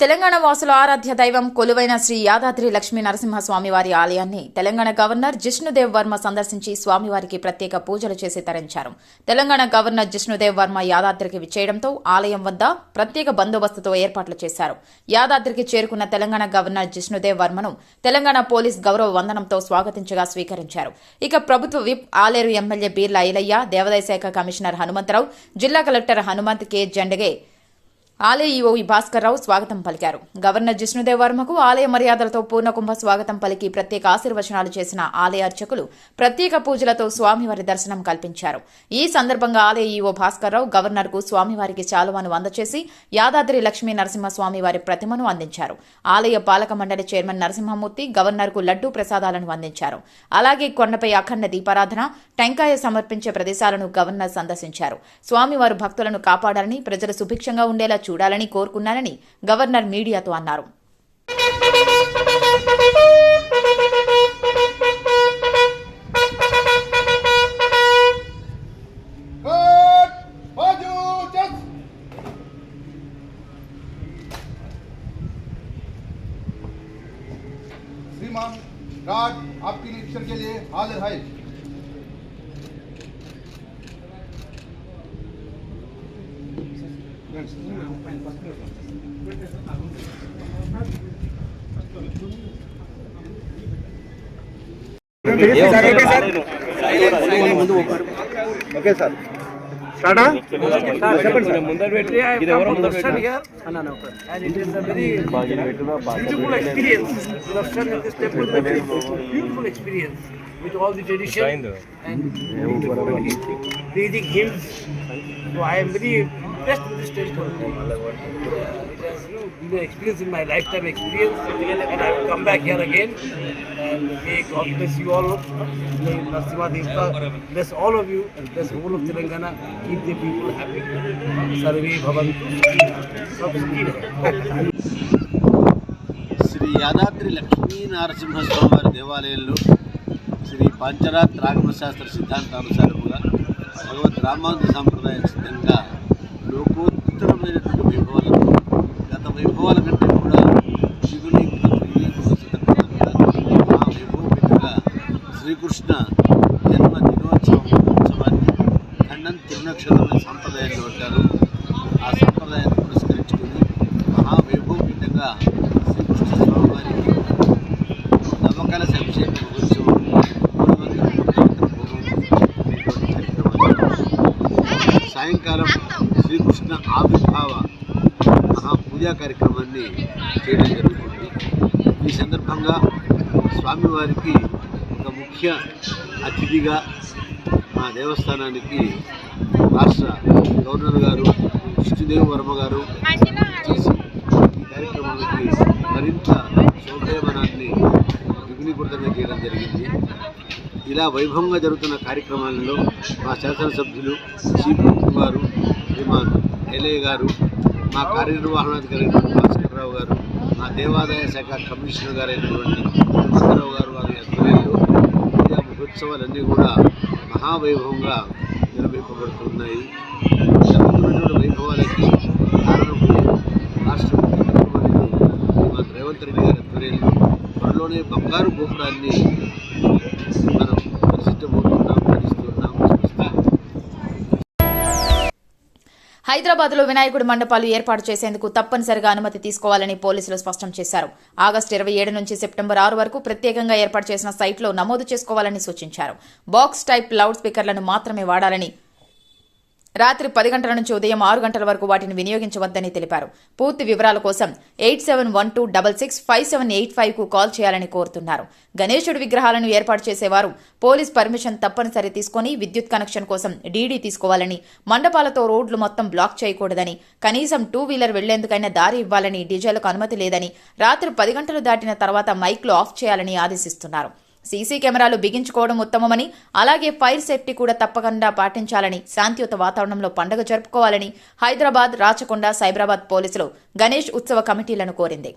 తెలంగాణ వాసుల ఆరాధ్య దైవం కొలువైన శ్రీ యాదాద్రి లక్ష్మీ నరసింహస్వామి వారి ఆలయాన్ని తెలంగాణ గవర్నర్ జిష్ణుదేవ్ వర్మ సందర్శించి స్వామివారికి ప్రత్యేక పూజలు చేసి తరించారు. తెలంగాణ గవర్నర్ జిష్ణుదేవ్ వర్మ యాదాద్రికి విచ్చేయడంతో ఆలయం వద్ద ప్రత్యేక బందోబస్తుతో ఏర్పాట్లు చేశారు. యాదాద్రికి చేరుకున్న తెలంగాణ గవర్నర్ జిష్ణుదేవ్ వర్మను తెలంగాణ పోలీస్ గౌరవ వందనంతో స్వాగతించగా స్వీకరించారు. ఇక ప్రభుత్వ విప్ ఆలేరు ఎమ్మెల్యే బీర్ల ఐలయ్య దేవాదాయ శాఖ కమిషనర్ హనుమంతరావు జిల్లా కలెక్టర్ హనుమంత్ కె జెండగే ఆలయ ఈవో భాస్కర్రావు స్వాగతం పలికారు. గవర్నర్ జిష్ణుదేవ్ వర్మకు ఆలయ మర్యాదలతో పూర్ణకుంభ స్వాగతం పలికి ప్రత్యేక ఆశీర్వచనాలు చేసిన ఆలయ అర్చకులు ప్రత్యేక పూజలతో స్వామివారి దర్శనం కల్పించారు. ఈ సందర్భంగా ఆలయ ఈవో గవర్నర్ గవర్నర్కు స్వామివారికి చాలువను అందచేసి యాదాద్రి లక్ష్మీ నరసింహస్వామి వారి ప్రతిమను అందించారు. ఆలయ పాలక మండలి చైర్మన్ నరసింహమూర్తి గవర్నర్కు లడ్డూ ప్రసాదాలను అందించారు. అలాగే కొండపై అఖండ దీపారాధన టెంకాయ సమర్పించే ప్రదేశాలను గవర్నర్ సందర్శించారు. స్వామివారు భక్తులను కాపాడాలని ప్రజలు సుభిక్షంగా ఉండేలా చూడాలని కోరుకున్నానని గవర్నర్ మీడియాతో అన్నారు Good. Baju, just. श्रीमान गार्ड आपके निरीक्षण के लिए हाजिर है ఓకే సార్ స్టార్టా చెప్పండి ముందర పెట్టి beautiful experience with all the tradition and breathing hymns. So I am very impressed with this temple. Uh, it has you know, been an experience in my lifetime experience and I will come back here again and may God bless you all. May Narasimha Devta bless all of you and bless whole of Telangana. Keep the people happy. Sarve Bhavantu. Sab sukhi rahe. Shri Yadadri Lakshmi Narasimhaswamy వారి దేవాలయంలో శ్రీ పంచరాత్ రాగమశాస్త్ర సిద్ధాంతానుసారముగా భగవద్ రామానుజ సాంప్రదాయ సిద్ధంగా లోకోత్తరమైనటువంటి వైభవాలతో గత వైభవాల కంటే కూడా శివుని ఆ శ్రీకృష్ణ జన్మ దినోత్సవం ఉత్సవాన్ని ఖండం తిరునక్షత్రం సాంప్రదాయాన్ని అంటారు. ఆ సాంప్రదాయాన్ని పురస్కరించుకుని మహావైభవపేటగా శ్రీకృష్ణ స్వామి వారికి నవకల సంక్షేమ ఉత్సవం సాయంకాలం కృష్ణ ఆవిర్భావ మహాపూజా కార్యక్రమాన్ని చేయడం జరుగుతుంది. ఈ సందర్భంగా స్వామివారికి ఒక ముఖ్య అతిథిగా మా దేవస్థానానికి రాష్ట్ర గవర్నర్ గారు కృష్ణదేవ్ వర్మ గారు చేసి ఈ కార్యక్రమానికి మరింత శోభయమనాన్ని విఘ్నీకృతంగా చేయడం జరిగింది. ఇలా వైభవంగా జరుగుతున్న కార్యక్రమాలలో మా శాసనసభ్యులు శ్రీ మంత్రి గారు శ్రీమాన్ ఎల్ఏ గారు మా కార్యనిర్వహణాధికారి భాస్కర్రావు గారు మా దేవాదాయ శాఖ కమిషనర్ గారు అయినటువంటి గారు వారి ఆధ్వర్యంలో పూజా మహోత్సవాలన్నీ కూడా మహావైభవంగా నిర్వహింపబడుతున్నాయి. జరుగుతున్నటువంటి వైభవాలకి కారణం రాష్ట్ర ముఖ్యమంత్రి రేవంత్ రెడ్డి గారి ఆధ్వర్యంలో త్వరలోనే బంగారు గోపురాన్ని హైదరాబాద్లో వినాయకుడి మండపాలు ఏర్పాటు చేసేందుకు తప్పనిసరిగా అనుమతి తీసుకోవాలని పోలీసులు స్పష్టం చేశారు. ఆగస్టు ఇరవై ఏడు నుంచి సెప్టెంబర్ ఆరు వరకు ప్రత్యేకంగా ఏర్పాటు చేసిన సైట్లో నమోదు చేసుకోవాలని సూచించారు. బాక్స్ టైప్ లౌడ్ స్పీకర్లను మాత్రమే వాడాలని రాత్రి పది గంటల నుంచి ఉదయం ఆరు గంటల వరకు వాటిని వినియోగించవద్దని తెలిపారు. పూర్తి వివరాల కోసం eight seven one two double six five seven eight ఫైవ్కు call చేయాలని కోరుతున్నారు. గణేశుడి విగ్రహాలను ఏర్పాటు చేసేవారు పోలీస్ పర్మిషన్ తప్పనిసరి తీసుకుని విద్యుత్ కనెక్షన్ కోసం డీడీ తీసుకోవాలని మండపాలతో రోడ్లు మొత్తం బ్లాక్ చేయకూడదని కనీసం టూ వీలర్ వెళ్ళేందుకైనా దారి ఇవ్వాలని డీజేలకు అనుమతి లేదని రాత్రి పది గంటలు దాటిన తర్వాత మైక్లు ఆఫ్ చేయాలని ఆదేశిస్తున్నారు. సీసీ కెమెరాలు బిగించుకోవడం ఉత్తమమని అలాగే ఫైర్ సేఫ్టీ కూడా తప్పకుండా పాటించాలని శాంతియుత వాతావరణంలో పండుగ జరుపుకోవాలని హైదరాబాద్ రాచకొండ సైబరాబాద్ పోలీసులు గణేష్ ఉత్సవ కమిటీలను కోరింది.